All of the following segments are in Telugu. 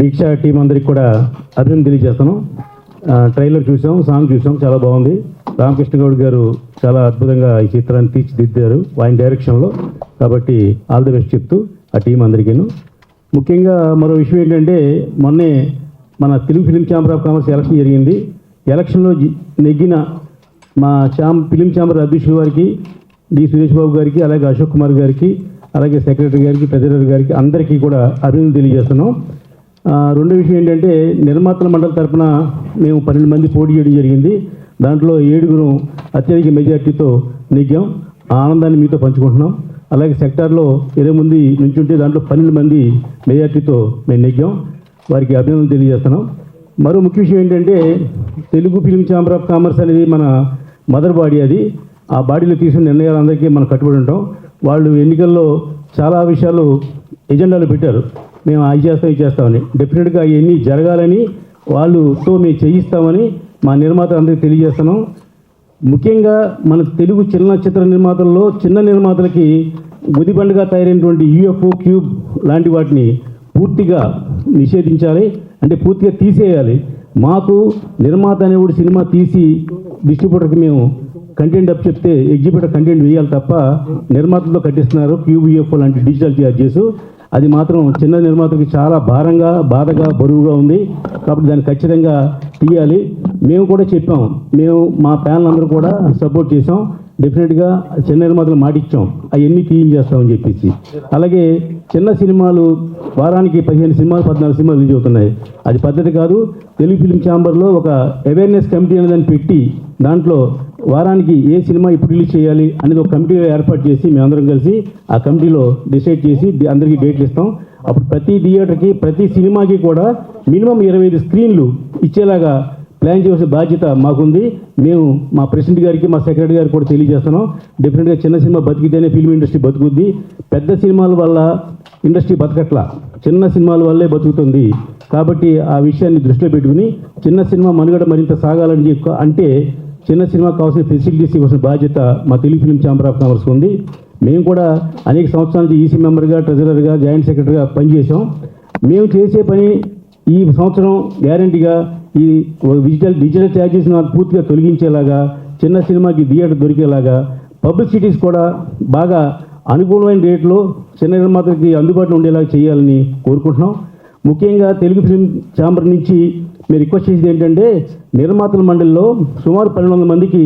దీక్ష టీం అందరికి కూడా అభినందన తెలియజేస్తాను. ట్రైలర్ చూసాం సాంగ్ చూసాం చాలా బాగుంది. రామకృష్ణ గౌడ్ గారు చాలా అద్భుతంగా ఈ చిత్రాన్ని తీర్చిదిద్దారు ఆయన డైరెక్షన్లో కాబట్టి ఆల్ ది బెస్ట్ చెప్తూ ఆ టీం అందరికీను. ముఖ్యంగా మరో విషయం ఏంటంటే మొన్నే మన Telugu film chamber of commerce election జరిగింది. ఎలక్షన్లో నెగ్గిన మా చాం ఫిలిం ఛాంబర్ అధ్యక్షుల వారికి డి సురేష్ బాబు గారికి అలాగే అశోక్ కుమార్ గారికి అలాగే సెక్రటరీ గారికి ట్రెజరర్ గారికి అందరికీ కూడా అభినందన తెలియజేస్తున్నాం. రెండో విషయం ఏంటంటే నిర్మాతల మండలి తరఫున మేము పన్నెండు మంది పోటీ చేయడం జరిగింది. దాంట్లో ఏడుగురు అత్యధిక మెజార్టీతో నెగ్గాం. ఆనందాన్ని మీతో పంచుకుంటున్నాం. అలాగే సెక్టార్లో ఇరవై మంది నుంచుంటే దాంట్లో పన్నెండు మంది మెజార్టీతో మేము నెగ్గాం. వారికి అభినందనలు తెలియజేస్తున్నాం. మరో ముఖ్య విషయం ఏంటంటే Telugu film chamber of commerce అనేది మన మదర్ బాడీ అది. ఆ బాడీలో తీసుకున్న నిర్ణయాలందరికీ మనం కట్టుబడి ఉంటాం. వాళ్ళు ఎన్నికల్లో చాలా విషయాలు ఎజెండాలో పెట్టారు. మేము అవి చేస్తాం ఇది చేస్తామని డెఫినెట్గా అవన్నీ జరగాలని వాళ్ళుతో మేము చేయిస్తామని మా నిర్మాత అందరికీ తెలియజేస్తున్నాం. ముఖ్యంగా మన తెలుగు చిన్న చిత్ర నిర్మాతల్లో చిన్న నిర్మాతలకి ఉదిబండగా తయారైనటువంటి యూఎఫ్ఓ క్యూబ్ లాంటి వాటిని పూర్తిగా నిషేధించాలి అంటే పూర్తిగా తీసేయాలి. మాకు నిర్మాత అనేవాడు సినిమా తీసి డిస్ట్రిబ్యూటర్కి మేము కంటెంట్ అప్ చెప్తే ఎగ్జిబ్యూటర్ కంటెంట్ వేయాలి తప్ప నిర్మాతలతో కట్టిస్తున్నారు క్యూబ్ యూఎఫ్ఓ లాంటి డిజిటల్ చార్జెస్ అది మాత్రం చిన్న నిర్మాతకి చాలా భారంగా బాధగా బరువుగా ఉంది. కాబట్టి దాన్ని ఖచ్చితంగా తీయాలి. మేము కూడా చెప్పాం. మేము మా ప్యానల్ అందరూ కూడా సపోర్ట్ చేసాం డెఫినెట్గా చిన్న నిర్మాతలు మాటిచ్చాం. అవన్నీ తీయించేస్తామని చెప్పేసి. అలాగే చిన్న సినిమాలు వారానికి పదిహేను సినిమాలు పద్నాలుగు సినిమాలు రిలీజ్ అవుతున్నాయి. అది పద్ధతి కాదు. తెలుగు ఫిలిం ఛాంబర్లో ఒక అవేర్నెస్ కమిటీ అనేదాన్ని పెట్టి దాంట్లో వారానికి ఏ సినిమా ఇప్పుడు రిలీజ్ చేయాలి అనేది ఒక కమిటీ ఏర్పాటు చేసి మేమందరం కలిసి ఆ కమిటీలో డిసైడ్ చేసి అందరికీ డేట్లు ఇస్తాం. అప్పుడు ప్రతి థియేటర్కి ప్రతి సినిమాకి కూడా మినిమం ఇరవై ఐదు స్క్రీన్లు ఇచ్చేలాగా ప్లాన్ చేసే బాధ్యత మాకుంది. మేము మా ప్రెసిడెంట్ గారికి మా సెక్రటరీ గారికి కూడా తెలియజేస్తున్నాం. డెఫినెట్గా చిన్న సినిమా బతికితేనే ఫిల్మ్ ఇండస్ట్రీ బతుకుద్ది. పెద్ద సినిమాల వల్ల ఇండస్ట్రీ బతకట్ల. చిన్న సినిమాల వల్లే బతుకుతుంది. కాబట్టి ఆ విషయాన్ని దృష్టిలో పెట్టుకుని చిన్న సినిమా మనుగడ మరింత సాగాలని అంటే చిన్న సినిమాకి కావాల్సిన ఫెసిలిటీస్ ఇవ్వాల్సిన బాధ్యత మా Telugu film chamber of commerce ఉంది. మేము కూడా అనేక సంవత్సరాల ఈసీ మెంబర్గా ట్రెజరర్గా జాయింట్ సెక్రటరీగా పనిచేసాం మేము చేసే పని ఈ సంవత్సరం గ్యారంటీగా ఈ డిజిటల్ డిజిటల్ ఛార్జెస్ పూర్తిగా తొలగించేలాగా చిన్న సినిమాకి థియేటర్ దొరికేలాగా పబ్లిసిటీస్ కూడా బాగా అనుకూలమైన రేట్లో చిన్న నిర్మాతలకి అందుబాటులో ఉండేలాగా చేయాలని కోరుకుంటున్నాం. ముఖ్యంగా తెలుగు ఫిలిం ఛాంబర్ నుంచి మీరు రిక్వెస్ట్ చేసేది ఏంటంటే నిర్మాతల మండలిలో సుమారు పన్నెండు వందల మందికి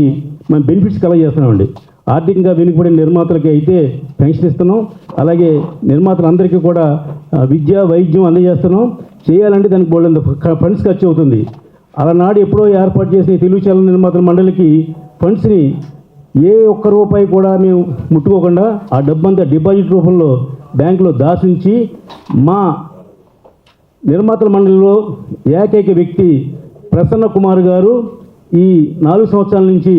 మేము బెనిఫిట్స్ కలెక్ట్ చేస్తున్నామండి. ఆర్థికంగా వెనుకబడిన నిర్మాతలకి అయితే పెన్షన్ ఇస్తున్నాం. అలాగే నిర్మాతలందరికీ కూడా విద్య వైద్యం అందజేస్తున్నాం. చేయాలంటే దానికి బోల్డ్ ఫండ్స్ ఖర్చు అవుతుంది. అలనాడు ఎప్పుడో ఏర్పాటు చేసిన తెలుగు చలన నిర్మాతల మండలికి ఫండ్స్ని ఏ ఒక్క రూపాయి కూడా మేము ముట్టుకోకుండా ఆ డబ్బంతా డిపాజిట్ రూపంలో బ్యాంకులో దాచుంచి మా నిర్మాతల మండలిలో ఏకైక వ్యక్తి ప్రసన్న కుమార్ గారు. ఈ నాలుగు సంవత్సరాల నుంచి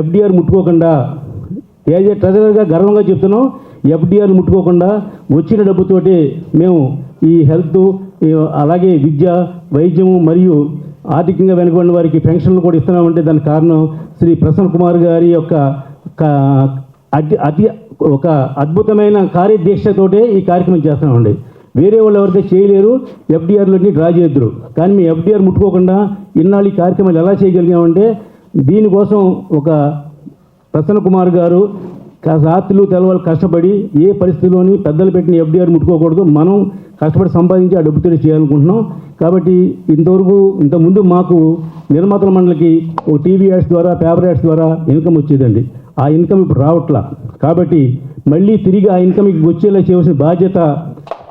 ఎఫ్డిఆర్ ముట్టుకోకుండా ఏజే ట్రెజరర్గా గర్వంగా చెప్తున్నాం. ఎఫ్డిఆర్ ముట్టుకోకుండా వచ్చిన డబ్బుతోటి మేము ఈ హెల్త్ అలాగే విద్య వైద్యము మరియు ఆర్థికంగా వెనుకబడిన వారికి పెన్షన్లు కూడా ఇస్తున్నామంటే దానికి కారణం శ్రీ ప్రసన్న కుమార్ గారి యొక్క అతి అతి ఒక అద్భుతమైన కార్యదీక్షతోటే ఈ కార్యక్రమం చేస్తున్నామండి. వేరే వాళ్ళు ఎవరైతే చేయలేరు ఎఫ్డీఆర్లోకి డ్రా చేద్దరు కానీ మీ ఎఫ్డీఆర్ ముట్టుకోకుండా ఇన్నాళ్ళు ఈ కార్యక్రమాలు ఎలా చేయగలిగామంటే దీనికోసం ఒక ప్రసన్న కుమార్ గారు రాత్రులు తెలవాళ్ళు కష్టపడి ఏ పరిస్థితిలోని పెద్దలు పెట్టిన ఎఫ్డీఆర్ ముట్టుకోకూడదు. మనం కష్టపడి సంపాదించి ఆ డబ్బుతో చేయాలనుకుంటున్నాం. కాబట్టి ఇంతవరకు ఇంతకుముందు మాకు నిర్మాతల మండలికి ఒక టీవీ యాడ్స్ ద్వారా పేపర్ యాడ్స్ ద్వారా ఇన్కమ్ వచ్చేదండి. ఆ ఇన్కమ్ ఇప్పుడు రావట్లా. కాబట్టి మళ్ళీ తిరిగి ఆ ఇన్కమ్ వచ్చేలా చేయవలసిన బాధ్యత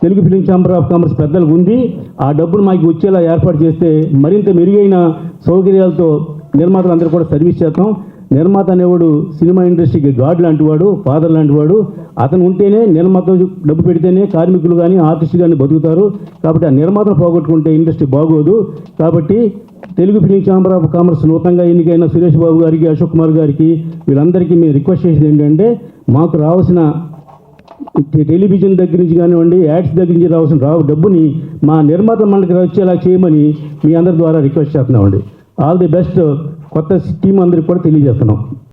Telugu film chamber of commerce పెద్దలకు ఉంది. ఆ డబ్బులు మాకు వచ్చేలా ఏర్పాటు చేస్తే మరింత మెరుగైన సౌకర్యాలతో నిర్మాతలు అందరూ కూడా సర్వీస్ చేస్తాం. నిర్మాత అనేవాడు సినిమా ఇండస్ట్రీకి గాడ్ లాంటి వాడు ఫాదర్ లాంటి వాడు. అతను ఉంటేనే నిర్మాత డబ్బు పెడితేనే కార్మికులు కానీ ఆర్టిస్టులు కానీ బతుకుతారు. కాబట్టి ఆ నిర్మాతను పోగొట్టుకుంటే ఇండస్ట్రీ బాగోదు. కాబట్టి Telugu film chamber of commerce నూతనంగా ఎన్నికైన సురేష్ బాబు గారికి అశోక్ కుమార్ గారికి వీళ్ళందరికీ మేము రిక్వెస్ట్ చేసేది ఏంటంటే మాకు రావాల్సిన టెలివిజన్ దగ్గర నుంచి కానివ్వండి యాడ్స్ దగ్గర నుంచి రావాల్సిన రావు డబ్బుని మా నిర్మాత మనకి వచ్చేలా చేయమని మీ అందరి ద్వారా రిక్వెస్ట్ చేస్తున్నామండి. All the best. కొత్త టీం అందరికి కూడా తెలియజేస్తున్నాం.